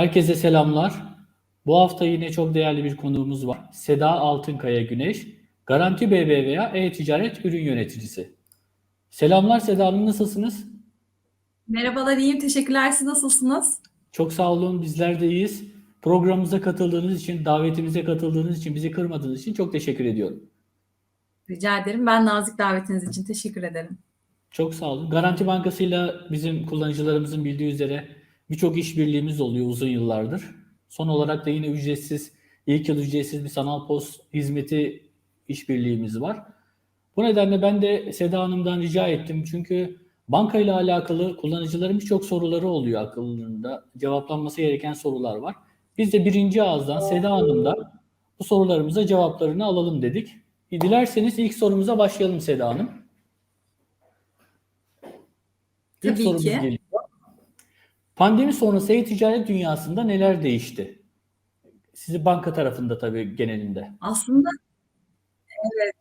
Herkese selamlar. Bu hafta yine çok değerli bir konuğumuz var. Seda Altınkaya Güneş, Garanti BBVA E-Ticaret Ürün Yöneticisi. Selamlar Seda Hanım, nasılsınız? Merhabalar, iyiyim. Teşekkürler. Siz nasılsınız? Çok sağ olun, bizler de iyiyiz. Programımıza katıldığınız için, davetimize katıldığınız için, bizi kırmadığınız için çok teşekkür ediyorum. Rica ederim. Ben nazik davetiniz için teşekkür ederim. Çok sağ olun. Garanti Bankası'yla bizim kullanıcılarımızın bildiği üzere birçok işbirliğimiz oluyor uzun yıllardır. Son olarak da yine ücretsiz, ilk yıl ücretsiz bir sanal post hizmeti işbirliğimiz var. Bu nedenle ben de Seda Hanım'dan rica ettim. Çünkü bankayla alakalı kullanıcıların birçok soruları oluyor akıllarında. Cevaplanması gereken sorular var. Biz de birinci ağızdan Seda Hanım'dan bu sorularımıza cevaplarını alalım dedik. Dilerseniz ilk sorumuza başlayalım Seda Hanım. İlk Tabii sorumuz ki. geliyor. Pandemi sonrası e-ticaret dünyasında neler değişti? Sizi banka tarafında tabii genelinde. Aslında evet,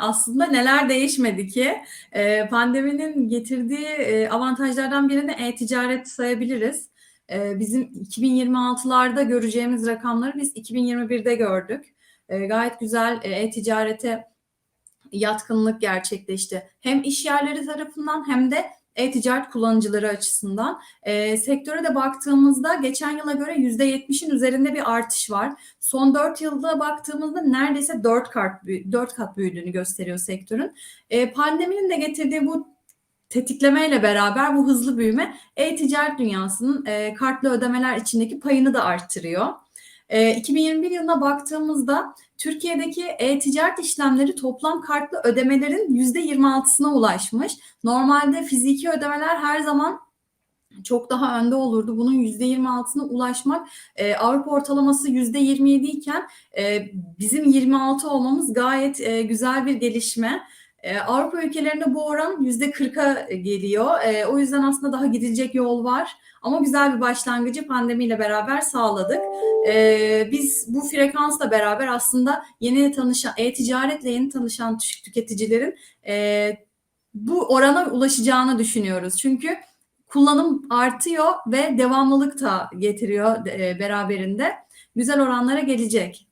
aslında neler değişmedi ki? Ee, pandeminin getirdiği e, avantajlardan birini e-ticaret sayabiliriz. Ee, bizim 2026'larda göreceğimiz rakamları biz 2021'de gördük. Ee, gayet güzel e, e-ticarete yatkınlık gerçekleşti. Hem iş yerleri tarafından hem de e-ticaret kullanıcıları açısından. E, sektöre de baktığımızda geçen yıla göre %70'in üzerinde bir artış var. Son 4 yılda baktığımızda neredeyse 4 kat, 4 kat büyüdüğünü gösteriyor sektörün. E, pandeminin de getirdiği bu tetiklemeyle beraber bu hızlı büyüme e-ticaret dünyasının e, kartlı ödemeler içindeki payını da arttırıyor. E, 2021 yılına baktığımızda Türkiye'deki e-ticaret işlemleri toplam kartlı ödemelerin %26'sına ulaşmış. Normalde fiziki ödemeler her zaman çok daha önde olurdu. Bunun %26'sına ulaşmak e, Avrupa ortalaması %27 iken e, bizim 26 olmamız gayet e, güzel bir gelişme. E, Avrupa ülkelerinde bu oran %40'a geliyor. E, o yüzden aslında daha gidilecek yol var. Ama güzel bir başlangıcı pandemiyle beraber sağladık. E, biz bu frekansla beraber aslında yeni tanışan, e-ticaretle yeni tanışan tü- tüketicilerin e, bu orana ulaşacağını düşünüyoruz. Çünkü kullanım artıyor ve devamlılık da getiriyor e, beraberinde. Güzel oranlara gelecek.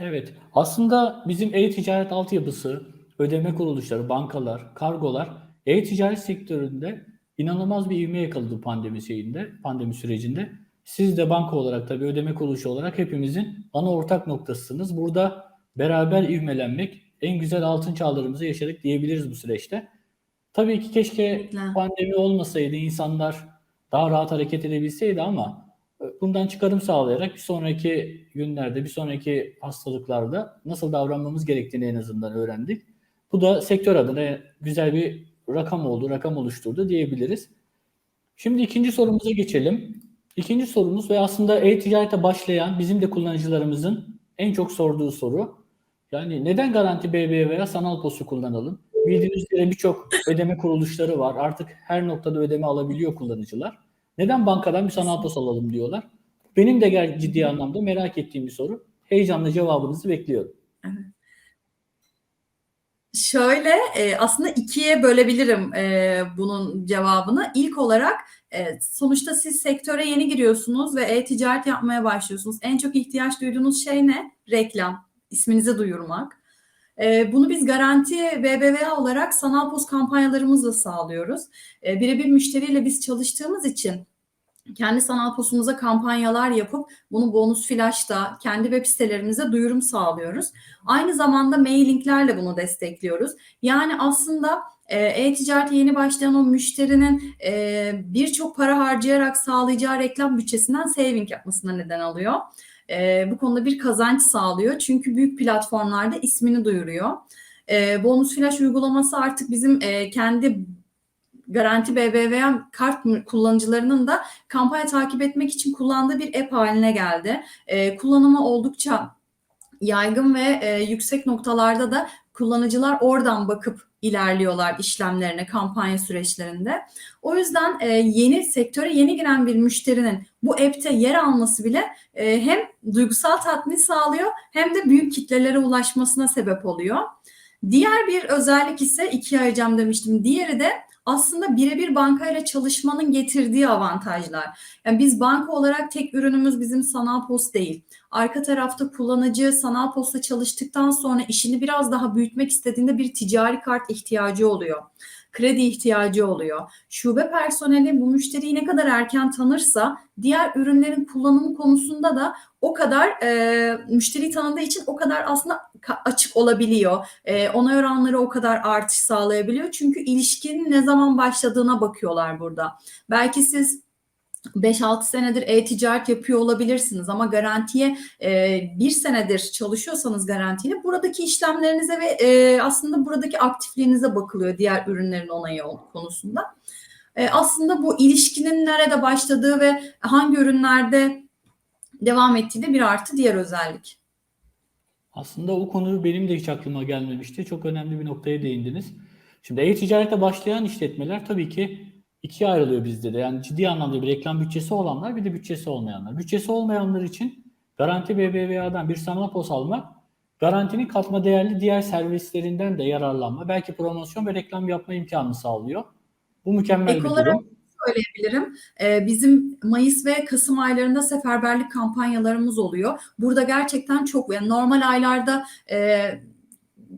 Evet, aslında bizim e-ticaret altyapısı, ödeme kuruluşları, bankalar, kargolar e-ticaret sektöründe inanılmaz bir ivme yakaladı pandemi şeyinde, pandemi sürecinde. Siz de banka olarak tabii ödeme kuruluşu olarak hepimizin ana ortak noktasısınız. Burada beraber ivmelenmek, en güzel altın çağlarımızı yaşadık diyebiliriz bu süreçte. Tabii ki keşke pandemi olmasaydı, insanlar daha rahat hareket edebilseydi ama e, bundan çıkarım sağlayarak bir sonraki günlerde, bir sonraki hastalıklarda nasıl davranmamız gerektiğini en azından öğrendik. Bu da sektör adına güzel bir rakam oldu, rakam oluşturdu diyebiliriz. Şimdi ikinci sorumuza geçelim. İkinci sorumuz ve aslında e-ticarete başlayan bizim de kullanıcılarımızın en çok sorduğu soru. Yani neden Garanti BB veya sanal posu kullanalım? Bildiğiniz üzere birçok ödeme kuruluşları var. Artık her noktada ödeme alabiliyor kullanıcılar. Neden bankadan bir sanal pos alalım diyorlar. Benim de ciddi anlamda merak ettiğim bir soru. Heyecanla cevabınızı bekliyorum. Şöyle e, aslında ikiye bölebilirim e, bunun cevabını. İlk olarak e, sonuçta siz sektöre yeni giriyorsunuz ve e-ticaret yapmaya başlıyorsunuz. En çok ihtiyaç duyduğunuz şey ne? Reklam, isminizi duyurmak. Bunu biz Garanti BBVA olarak sanal post kampanyalarımızla sağlıyoruz. Birebir müşteriyle biz çalıştığımız için kendi sanal postumuza kampanyalar yapıp bunu bonus flash'ta kendi web sitelerimize duyurum sağlıyoruz. Aynı zamanda mailinglerle bunu destekliyoruz. Yani aslında e, e-ticarete yeni başlayan o müşterinin e, birçok para harcayarak sağlayacağı reklam bütçesinden saving yapmasına neden alıyor. E, bu konuda bir kazanç sağlıyor. Çünkü büyük platformlarda ismini duyuruyor. E, bonus flash uygulaması artık bizim e, kendi Garanti BBVA kart kullanıcılarının da kampanya takip etmek için kullandığı bir app haline geldi. E, kullanımı oldukça yaygın ve e, yüksek noktalarda da kullanıcılar oradan bakıp ilerliyorlar işlemlerine, kampanya süreçlerinde. O yüzden e, yeni sektöre yeni giren bir müşterinin bu app'te yer alması bile e, hem duygusal tatmin sağlıyor hem de büyük kitlelere ulaşmasına sebep oluyor. Diğer bir özellik ise ikiye ayıracağım demiştim. Diğeri de aslında birebir bankayla çalışmanın getirdiği avantajlar. Yani biz banka olarak tek ürünümüz bizim sanal post değil. Arka tarafta kullanıcı sanal posta çalıştıktan sonra işini biraz daha büyütmek istediğinde bir ticari kart ihtiyacı oluyor. Kredi ihtiyacı oluyor. Şube personeli bu müşteriyi ne kadar erken tanırsa diğer ürünlerin kullanımı konusunda da o kadar e, müşteri tanıdığı için o kadar aslında açık olabiliyor. E, onay oranları o kadar artış sağlayabiliyor. Çünkü ilişkinin ne zaman başladığına bakıyorlar burada. Belki siz 5-6 senedir e-ticaret yapıyor olabilirsiniz ama garantiye e, bir senedir çalışıyorsanız garantiyle buradaki işlemlerinize ve e, aslında buradaki aktifliğinize bakılıyor diğer ürünlerin onayı konusunda. E, aslında bu ilişkinin nerede başladığı ve hangi ürünlerde devam ettiği de bir artı diğer özellik. Aslında o konu benim de hiç aklıma gelmemişti. Çok önemli bir noktaya değindiniz. Şimdi e-ticarete başlayan işletmeler tabii ki ikiye ayrılıyor bizde de. Yani ciddi anlamda bir reklam bütçesi olanlar bir de bütçesi olmayanlar. Bütçesi olmayanlar için Garanti BBVA'dan bir sanal pos almak, garantinin katma değerli diğer servislerinden de yararlanma, belki promosyon ve reklam yapma imkanını sağlıyor. Bu mükemmel Ek bir olarak durum. söyleyebilirim. Ee, bizim Mayıs ve Kasım aylarında seferberlik kampanyalarımız oluyor. Burada gerçekten çok yani normal aylarda e,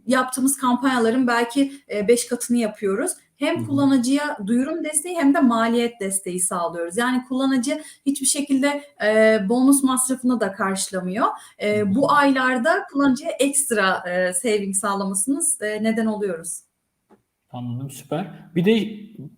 yaptığımız kampanyaların belki 5 katını yapıyoruz. Hem kullanıcıya duyurum desteği hem de maliyet desteği sağlıyoruz. Yani kullanıcı hiçbir şekilde e, bonus masrafını da karşılamıyor. E, bu aylarda kullanıcıya ekstra e, saving sağlamasınız e, neden oluyoruz. Anladım süper. Bir de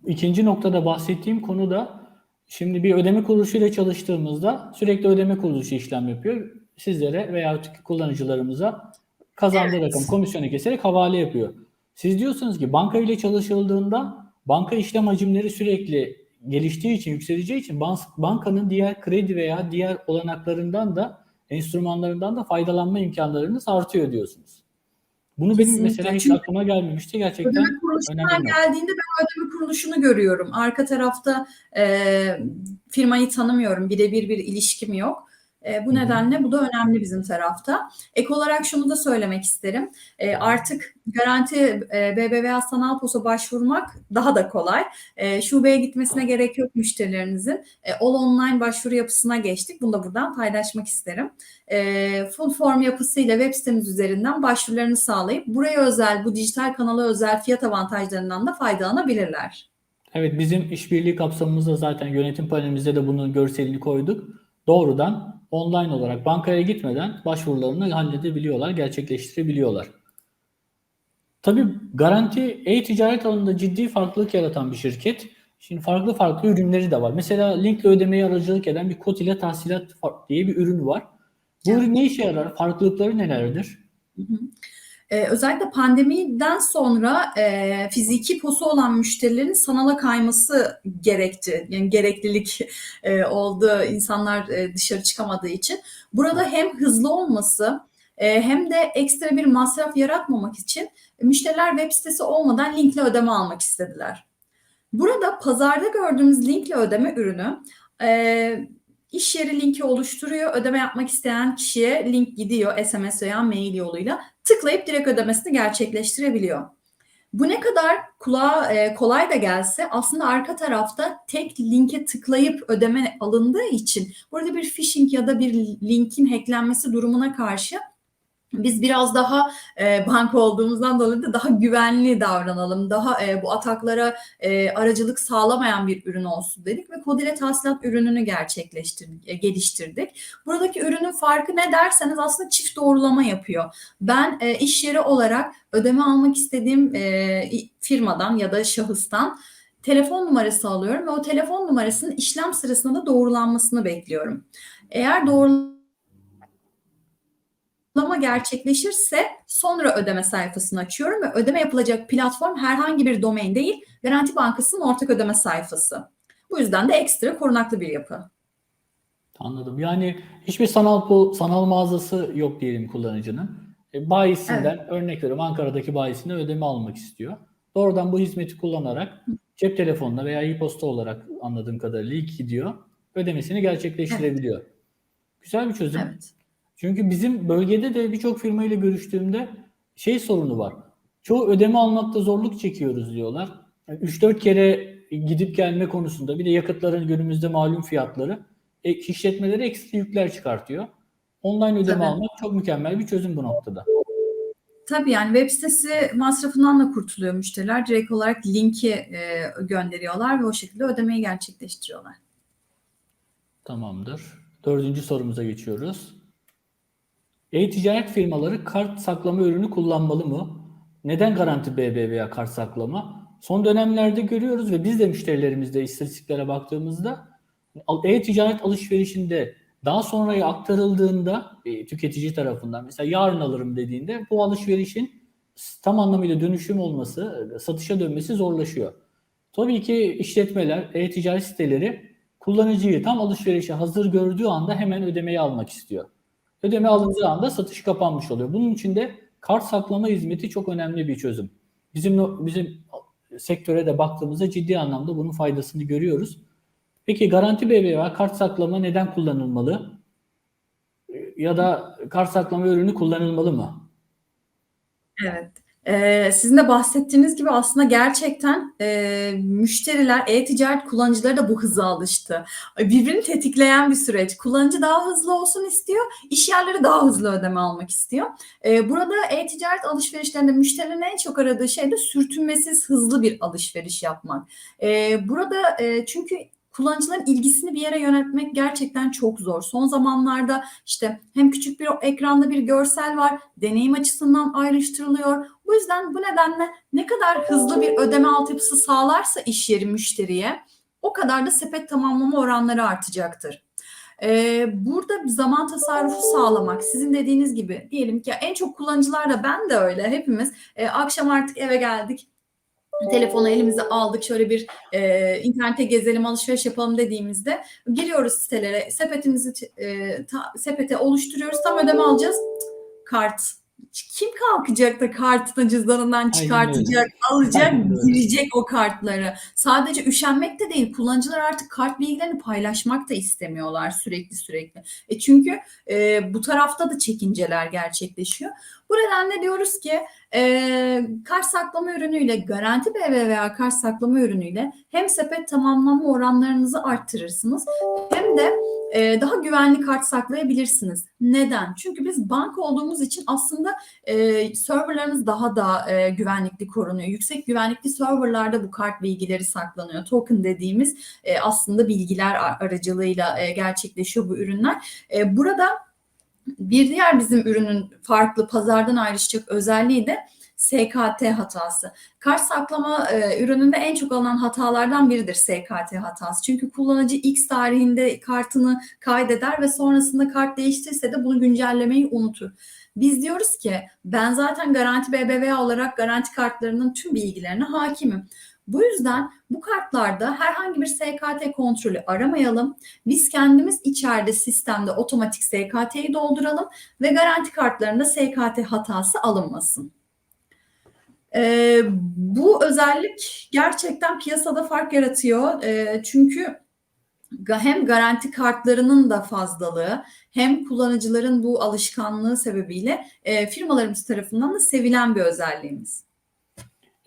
ikinci noktada bahsettiğim konu da şimdi bir ödeme kuruluşuyla çalıştığımızda sürekli ödeme kuruluşu işlem yapıyor. Sizlere veya kullanıcılarımıza kazandığı Evet. rakam komisyonu keserek havale yapıyor. Siz diyorsunuz ki banka ile çalışıldığında banka işlem hacimleri sürekli geliştiği için, yükseleceği için ban- bankanın diğer kredi veya diğer olanaklarından da enstrümanlarından da faydalanma imkanlarınız artıyor diyorsunuz. Bunu benim Kesinlikle. mesela hiç Çünkü aklıma gelmemişti. Gerçekten Ödeme nokta. geldiğinde ben ödeme kuruluşunu görüyorum. Arka tarafta e, firmayı tanımıyorum. Birebir bir ilişkim yok. E, bu nedenle bu da önemli bizim tarafta. Ek olarak şunu da söylemek isterim. E, artık garanti e, BBVA Sanal Pos'a başvurmak daha da kolay. E, şubeye gitmesine gerek yok müşterilerinizin. E, all online başvuru yapısına geçtik. Bunu da buradan paylaşmak isterim. E, full form yapısıyla web sitemiz üzerinden başvurularını sağlayıp buraya özel, bu dijital kanala özel fiyat avantajlarından da faydalanabilirler. Evet bizim işbirliği kapsamımızda zaten yönetim panelimizde de bunun görselini koyduk. Doğrudan online olarak bankaya gitmeden başvurularını halledebiliyorlar, gerçekleştirebiliyorlar. Tabii garanti e-ticaret alanında ciddi farklılık yaratan bir şirket. Şimdi farklı farklı ürünleri de var. Mesela linkle ödemeye aracılık eden bir kod ile tahsilat diye bir ürün var. Bu ürün ne işe yarar? Farklılıkları nelerdir? Hı hı. Ee, özellikle pandemiden sonra e, fiziki posu olan müşterilerin sanala kayması gerekti. Yani gereklilik e, oldu insanlar e, dışarı çıkamadığı için. Burada hem hızlı olması e, hem de ekstra bir masraf yaratmamak için müşteriler web sitesi olmadan linkle ödeme almak istediler. Burada pazarda gördüğümüz linkle ödeme ürünü e, iş yeri linki oluşturuyor. Ödeme yapmak isteyen kişiye link gidiyor SMS veya mail yoluyla. Tıklayıp direkt ödemesini gerçekleştirebiliyor. Bu ne kadar kulağa e, kolay da gelse aslında arka tarafta tek linke tıklayıp ödeme alındığı için burada bir phishing ya da bir linkin hacklenmesi durumuna karşı biz biraz daha e, banka olduğumuzdan dolayı da daha güvenli davranalım. Daha e, bu ataklara e, aracılık sağlamayan bir ürün olsun dedik ve kod ile tahsilat ürününü gerçekleştirdik, e, geliştirdik. Buradaki ürünün farkı ne derseniz aslında çift doğrulama yapıyor. Ben e, iş yeri olarak ödeme almak istediğim e, firmadan ya da şahıstan telefon numarası alıyorum ve o telefon numarasının işlem sırasında da doğrulanmasını bekliyorum. Eğer doğru Ödeme gerçekleşirse sonra ödeme sayfasını açıyorum ve ödeme yapılacak platform herhangi bir domain değil, Garanti Bankası'nın ortak ödeme sayfası. Bu yüzden de ekstra korunaklı bir yapı. Anladım. Yani hiçbir sanal po- sanal mağazası yok diyelim kullanıcının. E, bayisinden örnek veriyorum Ankara'daki bayisinden ödeme almak istiyor. Doğrudan bu hizmeti kullanarak cep telefonuna veya e-posta olarak anladığım kadarıyla ilk gidiyor. Ödemesini gerçekleştirebiliyor. Güzel bir çözüm. Evet. Çünkü bizim bölgede de birçok firmayla görüştüğümde şey sorunu var. Çoğu ödeme almakta zorluk çekiyoruz diyorlar. 3-4 kere gidip gelme konusunda bir de yakıtların günümüzde malum fiyatları e, işletmelere ekstra yükler çıkartıyor. Online ödeme Tabii. almak çok mükemmel bir çözüm bu noktada. Tabii yani web sitesi masrafından da kurtuluyor müşteriler. Direkt olarak linki e, gönderiyorlar ve o şekilde ödemeyi gerçekleştiriyorlar. Tamamdır. Dördüncü sorumuza geçiyoruz. E-ticaret firmaları kart saklama ürünü kullanmalı mı? Neden Garanti BBVA kart saklama? Son dönemlerde görüyoruz ve biz de müşterilerimizde istatistiklere baktığımızda e-ticaret alışverişinde daha sonraya aktarıldığında e, tüketici tarafından mesela yarın alırım dediğinde bu alışverişin tam anlamıyla dönüşüm olması, e, satışa dönmesi zorlaşıyor. Tabii ki işletmeler, e-ticaret siteleri kullanıcıyı tam alışverişe hazır gördüğü anda hemen ödemeyi almak istiyor. Ödeme alındığı anda satış kapanmış oluyor. Bunun için de kart saklama hizmeti çok önemli bir çözüm. Bizim bizim sektöre de baktığımızda ciddi anlamda bunun faydasını görüyoruz. Peki Garanti BBVA kart saklama neden kullanılmalı? Ya da kart saklama ürünü kullanılmalı mı? Evet. Ee, sizin de bahsettiğiniz gibi aslında gerçekten e, müşteriler, e-ticaret kullanıcıları da bu hıza alıştı. Birbirini tetikleyen bir süreç. Kullanıcı daha hızlı olsun istiyor, iş yerleri daha hızlı ödeme almak istiyor. Ee, burada e-ticaret alışverişlerinde müşterinin en çok aradığı şey de sürtünmesiz, hızlı bir alışveriş yapmak. Ee, burada e, çünkü kullanıcıların ilgisini bir yere yönetmek gerçekten çok zor. Son zamanlarda işte hem küçük bir ekranda bir görsel var, deneyim açısından ayrıştırılıyor. Bu yüzden bu nedenle ne kadar hızlı bir ödeme altyapısı sağlarsa iş yeri müşteriye o kadar da sepet tamamlama oranları artacaktır. Ee, burada zaman tasarrufu sağlamak sizin dediğiniz gibi diyelim ki en çok kullanıcılar da ben de öyle hepimiz e, akşam artık eve geldik telefonu elimize aldık şöyle bir e, internete gezelim alışveriş yapalım dediğimizde giriyoruz sitelere sepetimizi e, ta, sepete oluşturuyoruz tam ödeme alacağız. Kart kim kalkacak da kartını cüzdanından çıkartacak, alacak, girecek o kartları. Sadece üşenmek de değil, kullanıcılar artık kart bilgilerini paylaşmak da istemiyorlar sürekli sürekli. E çünkü e, bu tarafta da çekinceler gerçekleşiyor. Bu nedenle diyoruz ki e, kart saklama ürünüyle, garanti BBVA kart saklama ürünüyle hem sepet tamamlama oranlarınızı arttırırsınız hem de e, daha güvenli kart saklayabilirsiniz. Neden? Çünkü biz banka olduğumuz için aslında e, serverlarınız daha da e, güvenlikli korunuyor. Yüksek güvenlikli serverlarda bu kart bilgileri saklanıyor. Token dediğimiz e, aslında bilgiler aracılığıyla e, gerçekleşiyor bu ürünler. E, burada bir diğer bizim ürünün farklı pazardan ayrışacak özelliği de SKT hatası. Kart saklama e, ürününde en çok alınan hatalardan biridir SKT hatası. Çünkü kullanıcı X tarihinde kartını kaydeder ve sonrasında kart değiştirse de bunu güncellemeyi unutur. Biz diyoruz ki ben zaten Garanti BBVA olarak garanti kartlarının tüm bilgilerine hakimim. Bu yüzden bu kartlarda herhangi bir SKT kontrolü aramayalım. Biz kendimiz içeride sistemde otomatik SKT'yi dolduralım ve garanti kartlarında SKT hatası alınmasın. Ee, bu özellik gerçekten piyasada fark yaratıyor. Ee, çünkü hem garanti kartlarının da fazlalığı hem kullanıcıların bu alışkanlığı sebebiyle e, firmalarımız tarafından da sevilen bir özelliğimiz.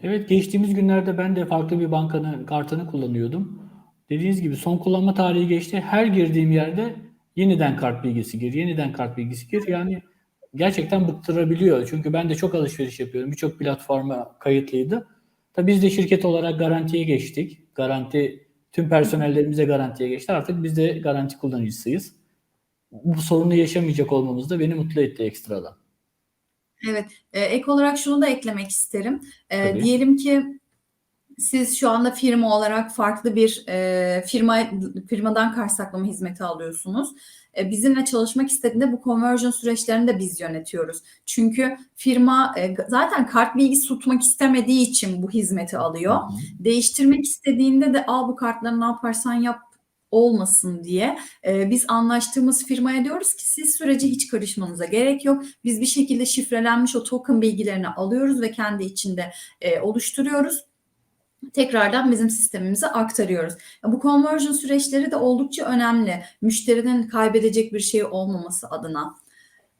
Evet geçtiğimiz günlerde ben de farklı bir bankanın kartını kullanıyordum. Dediğiniz gibi son kullanma tarihi geçti. Her girdiğim yerde yeniden kart bilgisi gir, yeniden kart bilgisi gir. Yani gerçekten bıktırabiliyor. Çünkü ben de çok alışveriş yapıyorum. Birçok platforma kayıtlıydı. Tabii biz de şirket olarak garantiye geçtik. Garanti tüm personellerimize garantiye geçti. Artık biz de garanti kullanıcısıyız. Bu sorunu yaşamayacak olmamız da beni mutlu etti ekstradan. Evet, e, ek olarak şunu da eklemek isterim. E, diyelim ki siz şu anda firma olarak farklı bir e, firma firmadan kart saklama hizmeti alıyorsunuz. E, bizimle çalışmak istediğinde bu conversion süreçlerini de biz yönetiyoruz. Çünkü firma e, zaten kart bilgisi tutmak istemediği için bu hizmeti alıyor. Değiştirmek istediğinde de al bu kartları ne yaparsan yap olmasın diye e, biz anlaştığımız firmaya diyoruz ki siz sürece hiç karışmanıza gerek yok. Biz bir şekilde şifrelenmiş o token bilgilerini alıyoruz ve kendi içinde e, oluşturuyoruz. Tekrardan bizim sistemimize aktarıyoruz. Bu conversion süreçleri de oldukça önemli. Müşterinin kaybedecek bir şey olmaması adına.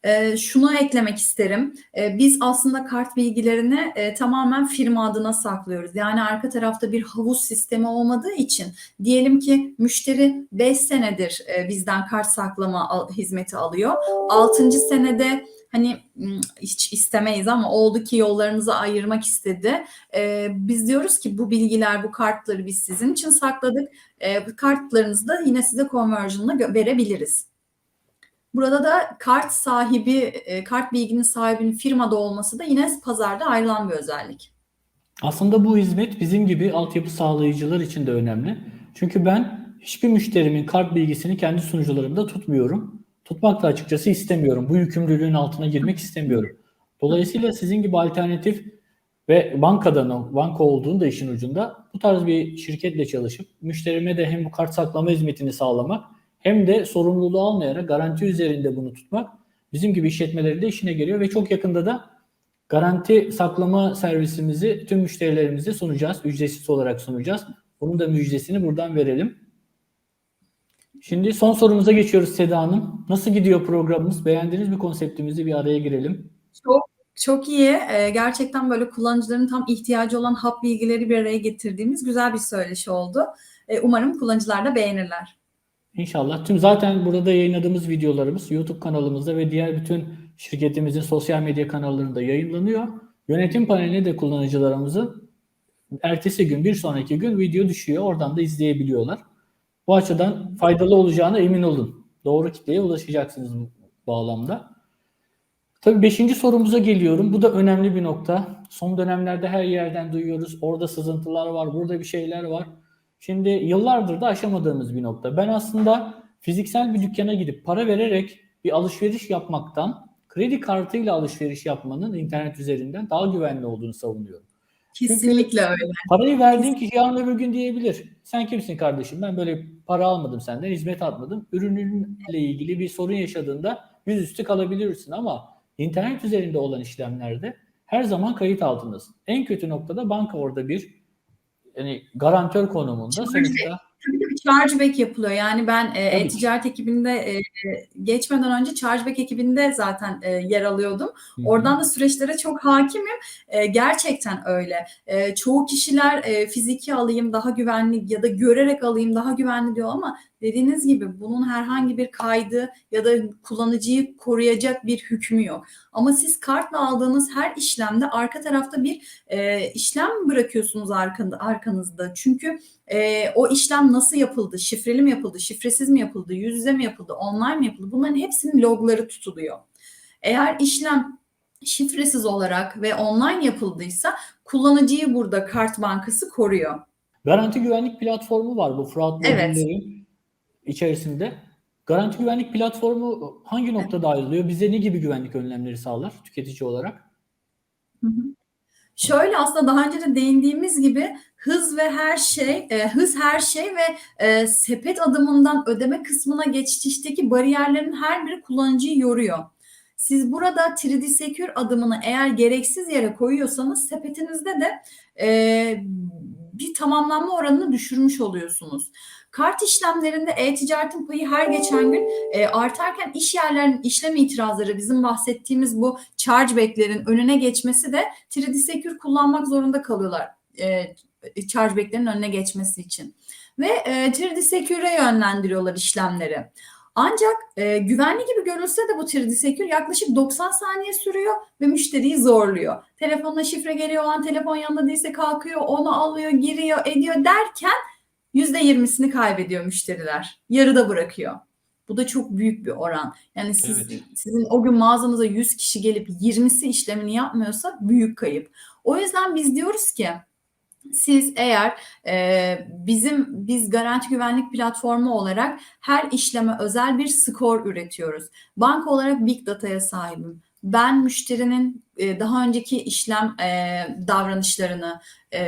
e, şunu eklemek isterim. E, biz aslında kart bilgilerini e, tamamen firma adına saklıyoruz. Yani arka tarafta bir havuz sistemi olmadığı için diyelim ki müşteri 5 senedir e, bizden kart saklama al- hizmeti alıyor. 6. senede hani hiç istemeyiz ama oldu ki yollarımızı ayırmak istedi. E, biz diyoruz ki bu bilgiler, bu kartları biz sizin için sakladık. E, kartlarınızı da yine size conversion'la verebiliriz. Burada da kart sahibi, e, kart bilginin sahibinin firmada olması da yine pazarda ayrılan bir özellik. Aslında bu hizmet bizim gibi altyapı sağlayıcılar için de önemli. Çünkü ben hiçbir müşterimin kart bilgisini kendi sunucularımda tutmuyorum. Tutmak da açıkçası istemiyorum. Bu yükümlülüğün altına girmek istemiyorum. Dolayısıyla sizin gibi alternatif ve bankadan, banka olduğunu da işin ucunda bu tarz bir şirketle çalışıp müşterime de hem bu kart saklama hizmetini sağlamak hem de sorumluluğu almayarak garanti üzerinde bunu tutmak bizim gibi işletmelerin de işine geliyor ve çok yakında da Garanti saklama servisimizi tüm müşterilerimize sunacağız. Ücretsiz olarak sunacağız. Bunun da müjdesini buradan verelim. Şimdi son sorumuza geçiyoruz Seda Hanım. Nasıl gidiyor programımız? Beğendiniz mi konseptimizi? Bir araya girelim. Çok çok iyi. Ee, gerçekten böyle kullanıcıların tam ihtiyacı olan hap bilgileri bir araya getirdiğimiz güzel bir söyleşi oldu. Ee, umarım kullanıcılar da beğenirler. İnşallah. Tüm zaten burada yayınladığımız videolarımız YouTube kanalımızda ve diğer bütün şirketimizin sosyal medya kanallarında yayınlanıyor. Yönetim paneline de kullanıcılarımızın ertesi gün, bir sonraki gün video düşüyor. Oradan da izleyebiliyorlar. Bu açıdan faydalı olacağına emin olun. Doğru kitleye ulaşacaksınız bu bağlamda. Tabii beşinci sorumuza geliyorum. Bu da önemli bir nokta. Son dönemlerde her yerden duyuyoruz. Orada sızıntılar var, burada bir şeyler var. Şimdi yıllardır da aşamadığımız bir nokta. Ben aslında fiziksel bir dükkana gidip para vererek bir alışveriş yapmaktan kredi kartıyla alışveriş yapmanın internet üzerinden daha güvenli olduğunu savunuyorum. Kesinlikle öyle. Parayı verdiğin kişi yarın öbür gün diyebilir. Sen kimsin kardeşim? Ben böyle para almadım senden, hizmet atmadım. Ürününle ilgili bir sorun yaşadığında yüzüstü kalabilirsin ama internet üzerinde olan işlemlerde her zaman kayıt altındasın. En kötü noktada banka orada bir yani garantör konumunda sonuçta Tabii tabii chargeback yapılıyor. Yani ben e, e-ticaret ekibinde e, geçmeden önce chargeback ekibinde zaten e, yer alıyordum. Hı hı. Oradan da süreçlere çok hakimim. E, gerçekten öyle. E, çoğu kişiler e, fiziki alayım daha güvenli ya da görerek alayım daha güvenli diyor ama dediğiniz gibi bunun herhangi bir kaydı ya da kullanıcıyı koruyacak bir hükmü yok. Ama siz kartla aldığınız her işlemde arka tarafta bir e, işlem bırakıyorsunuz arkanda, arkanızda. Çünkü e, o işlem nasıl yapıldı? Şifreli mi yapıldı? Şifresiz mi yapıldı? Yüz yüze mi yapıldı? Online mi yapıldı? Bunların hepsinin logları tutuluyor. Eğer işlem şifresiz olarak ve online yapıldıysa kullanıcıyı burada kart bankası koruyor. Garanti güvenlik platformu var bu fraud Evet. İçerisinde. Garanti güvenlik platformu hangi noktada ayrılıyor? Bize ne gibi güvenlik önlemleri sağlar tüketici olarak? Hı hı. Şöyle aslında daha önce de değindiğimiz gibi hız ve her şey, e, hız her şey ve e, sepet adımından ödeme kısmına geçişteki bariyerlerin her biri kullanıcıyı yoruyor. Siz burada 3D Secure adımını eğer gereksiz yere koyuyorsanız sepetinizde de e, bir tamamlanma oranını düşürmüş oluyorsunuz. Kart işlemlerinde e-ticaretin payı her geçen gün e, artarken iş yerlerinin işlem itirazları bizim bahsettiğimiz bu chargeback'lerin önüne geçmesi de 3D Secure kullanmak zorunda kalıyorlar e, chargeback'lerin önüne geçmesi için. Ve e, 3D Secure'e yönlendiriyorlar işlemleri. Ancak e, güvenli gibi görülse de bu 3D Secure yaklaşık 90 saniye sürüyor ve müşteriyi zorluyor. Telefonuna şifre geliyor, o an telefon yanında değilse kalkıyor, onu alıyor, giriyor, ediyor derken %20'sini kaybediyor müşteriler. Yarıda bırakıyor. Bu da çok büyük bir oran. Yani siz, Evet. sizin o gün mağazanıza 100 kişi gelip 20'si işlemini yapmıyorsa büyük kayıp. O yüzden biz diyoruz ki siz eğer e, bizim biz garanti güvenlik platformu olarak her işleme özel bir skor üretiyoruz. Banka olarak big data'ya sahibim. Ben müşterinin e, daha önceki işlem e, davranışlarını, e,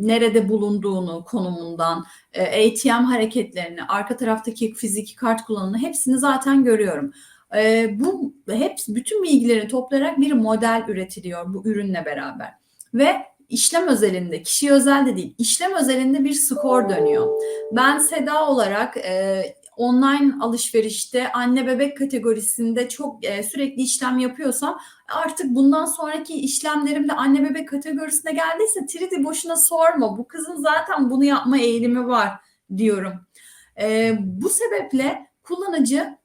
nerede bulunduğunu, konumundan, e, ATM hareketlerini, arka taraftaki fiziki kart kullanımını hepsini zaten görüyorum. E, bu hepsi bütün bilgileri toplayarak bir model üretiliyor bu ürünle beraber. Ve işlem özelinde, kişi özel de değil, işlem özelinde bir skor dönüyor. Ben Seda olarak e, online alışverişte anne bebek kategorisinde çok e, sürekli işlem yapıyorsam artık bundan sonraki işlemlerimde anne bebek kategorisine geldiyse 3D boşuna sorma. Bu kızın zaten bunu yapma eğilimi var diyorum. E, bu sebeple kullanıcı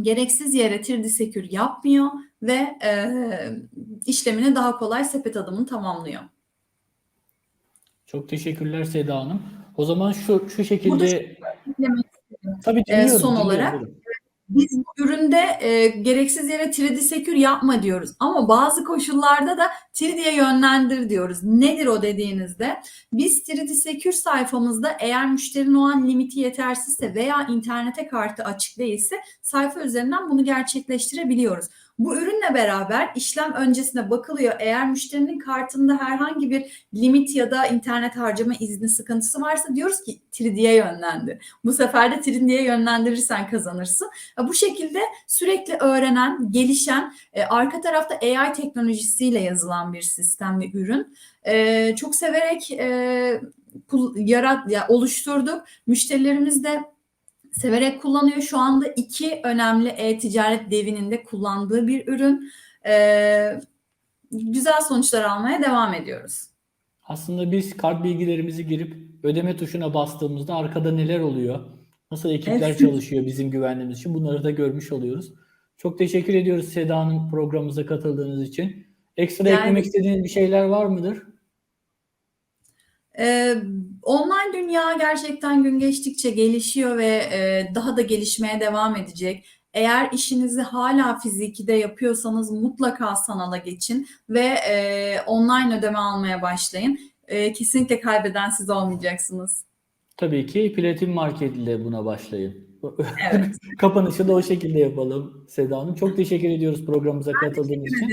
gereksiz yere 3D Secure yapmıyor ve e, işlemini daha kolay sepet adımını tamamlıyor. Çok teşekkürler Seda Hanım. O zaman şu şu şekilde tabii Ee, dinliyorum. son dinliyorum, olarak. Biz bu üründe e, gereksiz yere 3D Secure yapma diyoruz. Ama bazı koşullarda da 3D'ye yönlendir diyoruz. Nedir o dediğinizde? Biz 3D Secure sayfamızda eğer müşterinin o an limiti yetersizse veya internete kartı açık değilse sayfa üzerinden bunu gerçekleştirebiliyoruz. Bu ürünle beraber işlem öncesine bakılıyor. Eğer müşterinin kartında herhangi bir limit ya da internet harcama izni sıkıntısı varsa diyoruz ki 3D'ye yönlendir. Bu sefer de 3D'ye yönlendirirsen kazanırsın. E, Bu şekilde sürekli öğrenen, gelişen, e, arka tarafta AI teknolojisiyle yazılan bir sistem ve ürün. E, çok severek yarat, ya, oluşturduk. Müşterilerimiz de severek kullanıyor. Şu anda iki önemli e-ticaret devinin de kullandığı bir ürün. E, güzel sonuçlar almaya devam ediyoruz. Aslında biz kart bilgilerimizi girip ödeme tuşuna bastığımızda arkada neler oluyor? Nasıl ekipler Evet. çalışıyor bizim güvenliğimiz için bunları da görmüş oluyoruz. Çok teşekkür ediyoruz Seda Hanım programımıza katıldığınız için. Ekstra Yani- eklemek istediğiniz bir şeyler var mıdır? Ee, online dünya gerçekten gün geçtikçe gelişiyor ve e, daha da gelişmeye devam edecek. Eğer işinizi hala fiziki de yapıyorsanız mutlaka sanala geçin ve e, online ödeme almaya başlayın. E, kesinlikle kaybeden siz olmayacaksınız. Tabii ki Platin Market ile buna başlayın. Evet. Kapanışı da o şekilde yapalım Seda Hanım. Çok teşekkür ediyoruz programımıza katıldığınız için.